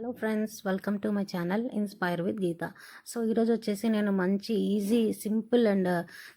Hello friends welcome to my channel inspire with Geetha. So ఈరోజు వచ్చేసి నేను మంచి easy simple and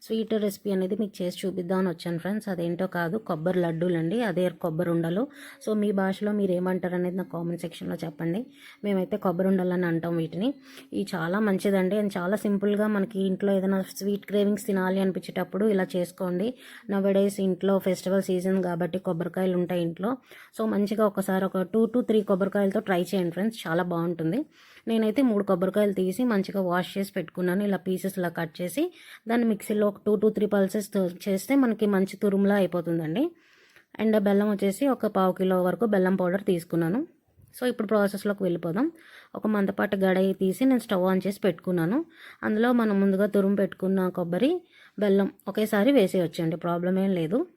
sweet recipe అనేది మీకు చేసి చూపిద్దామని వచ్చాను ఫ్రెండ్స్. అదేంటో కాదు కొబ్బరి లడ్డూలు అండి. అదే కొబ్బరి ఉండలు. సో మీ భాషలో మీరు ఏమంటారు అనేది నా కామెంట్ సెక్షన్లో చెప్పండి. మేమైతే కొబ్బరి ఉండలు అని అంటాం వీటిని. ఇవి చాలా మంచిదండి. అండ్ చాలా సింపుల్గా మనకి ఇంట్లో ఏదైనా స్వీట్ క్రేవింగ్స్ తినాలి అనిపించేటప్పుడు ఇలా చేసుకోండి. నవడేస్ ఇంట్లో ఫెస్టివల్ సీజన్ కాబట్టి కొబ్బరికాయలు ఉంటాయి ఇంట్లో. సో మంచిగా ఒకసారి ఒక టూ టు త్రీ కొబ్బరికాయలతో ట్రై చేయండి ఫ్రెండ్స్. చాలా బాగుంటుంది. నేనైతే మూడు కొబ్బరికాయలు తీసి మంచిగా వాష్ చేసి పెట్టుకున్నాను. ఇలా పీసెస్లా కట్ చేసి దాన్ని మిక్సీలో ఒక టూ టూ త్రీ పల్సెస్ చేస్తే మనకి మంచి తురుములా అయిపోతుందండి. అండ్ బెల్లం వచ్చేసి ఒక పావు కిలో వరకు బెల్లం పౌడర్ తీసుకున్నాను. సో ఇప్పుడు ప్రాసెస్లోకి వెళ్ళిపోదాం. ఒక మందపాటి గడయి తీసి నేను స్టవ్ ఆన్ చేసి పెట్టుకున్నాను. అందులో మనం ముందుగా తురుము పెట్టుకున్న కొబ్బరి బెల్లం ఒకేసారి వేసేయచ్చండి. ప్రాబ్లం ఏం లేదు.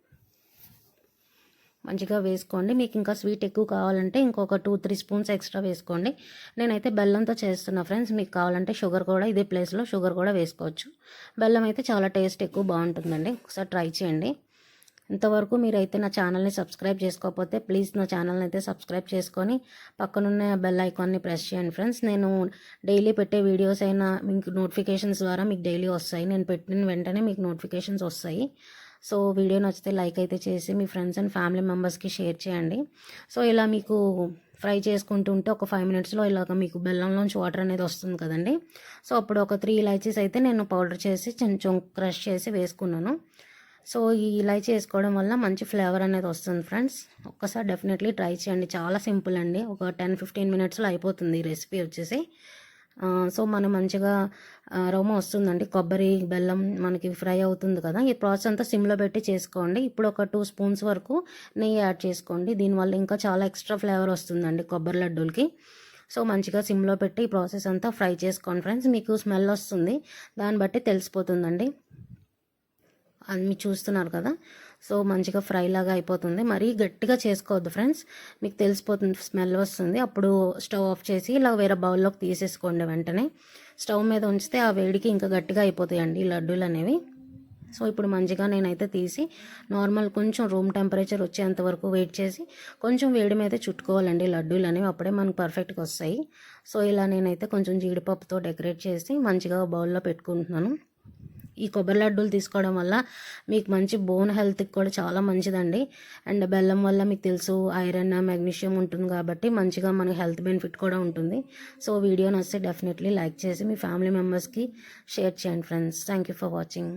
మంచిగా వేసుకోండి. మీకు ఇంకా స్వీట్ ఎక్కువ కావాలంటే ఇంకొక టూ త్రీ స్పూన్స్ ఎక్స్ట్రా వేసుకోండి. నేనైతే బెల్లంతో చేస్తున్నా ఫ్రెండ్స్. మీకు కావాలంటే షుగర్ కూడా ఇదే ప్లేస్లో షుగర్ కూడా వేసుకోవచ్చు. బెల్లం అయితే చాలా టేస్ట్ ఎక్కువ బాగుంటుందండి. ఒకసారి ట్రై చేయండి. ఇంతవరకు మీరైతే నా ఛానల్ని సబ్స్క్రైబ్ చేసుకోకపోతే ప్లీజ్ నా ఛానల్ని అయితే సబ్స్క్రైబ్ చేసుకొని పక్కనున్న బెల్ ఐకాన్ని ప్రెస్ చేయండి ఫ్రెండ్స్. నేను డైలీ పెట్టే వీడియోస్ అయినా మీకు నోటిఫికేషన్స్ ద్వారా మీకు డైలీ వస్తాయి. నేను పెట్టిన వెంటనే మీకు నోటిఫికేషన్స్ వస్తాయి. సో వీడియో నచ్చితే లైక్ అయితే చేసి మీ ఫ్రెండ్స్ అండ్ ఫ్యామిలీ మెంబర్స్కి షేర్ చేయండి. సో ఇలా మీకు ఫ్రై చేసుకుంటూ ఉంటే ఒక ఫైవ్ మినిట్స్లో ఇలాగ మీకు బెల్లంలోంచి వాటర్ అనేది వస్తుంది కదండి. సో అప్పుడు ఒక త్రీ ఇలైచీస్ అయితే నేను పౌడర్ చేసి కొంచెం క్రష్ చేసి వేసుకున్నాను. సో ఈ ఇలాచీ వేసుకోవడం వల్ల మంచి ఫ్లేవర్ అనేది వస్తుంది ఫ్రెండ్స్. ఒక్కసారి డెఫినెట్లీ ట్రై చేయండి. చాలా సింపుల్ అండి. ఒక టెన్ ఫిఫ్టీన్ మినిట్స్లో అయిపోతుంది ఈ రెసిపీ వచ్చేసి. సో మనం మంచిగా రోమ వస్తుందండి. కొబ్బరి బెల్లం మనకి ఫ్రై అవుతుంది కదా. ఈ ప్రాసెస్ అంతా సిమ్లో పెట్టి చేసుకోండి. ఇప్పుడు ఒక టూ స్పూన్స్ వరకు నెయ్యి యాడ్ చేసుకోండి. దీనివల్ల ఇంకా చాలా ఎక్స్ట్రా ఫ్లేవర్ వస్తుందండి కొబ్బరి లడ్డూలకి. సో మంచిగా సిమ్లో పెట్టి ఈ ప్రాసెస్ అంతా ఫ్రై చేసుకోండి ఫ్రెండ్స్. మీకు స్మెల్ వస్తుంది. దాన్ని బట్టి తెలిసిపోతుందండి. అన్ని చూస్తున్నారు కదా. సో మంచిగా ఫ్రై లాగా అయిపోతుంది. మరీ గట్టిగా చేసుకోవద్దు ఫ్రెండ్స్. మీకు తెలిసిపోతుంది స్మెల్ వస్తుంది. అప్పుడు స్టవ్ ఆఫ్ చేసి ఇలా వేరే బౌల్లోకి తీసేసుకోండి వెంటనే. స్టవ్ మీద ఉంచితే ఆ వేడికి ఇంకా గట్టిగా అయిపోతాయండి ఈ లడ్డూలు అనేవి. సో ఇప్పుడు మంచిగా నేనైతే తీసి నార్మల్ కొంచెం రూమ్ టెంపరేచర్ వచ్చేంత వరకు వెయిట్ చేసి కొంచెం వేడి మీద చుట్టుకోవాలండి లడ్డూలు అనేవి. అప్పుడే మనకు పర్ఫెక్ట్గా వస్తాయి. సో ఇలా నేనైతే కొంచెం జీడిపప్పుతో డెకరేట్ చేసి మంచిగా బౌల్లో పెట్టుకుంటున్నాను. ఈ కొబ్బరి లడ్డూలు తీసుకోవడం వల్ల మీకు మంచి బోన్ హెల్త్కి కూడా చాలా మంచిదండి. అండ్ బెల్లం వల్ల మీకు తెలుసు ఐరన్ మెగ్నీషియం ఉంటుంది కాబట్టి మంచిగా మనకి హెల్త్ బెనిఫిట్ కూడా ఉంటుంది. సో వీడియో నచ్చితే డెఫినెట్లీ లైక్ చేసి మీ ఫ్యామిలీ మెంబర్స్కి షేర్ చేయండి friends thank you for watching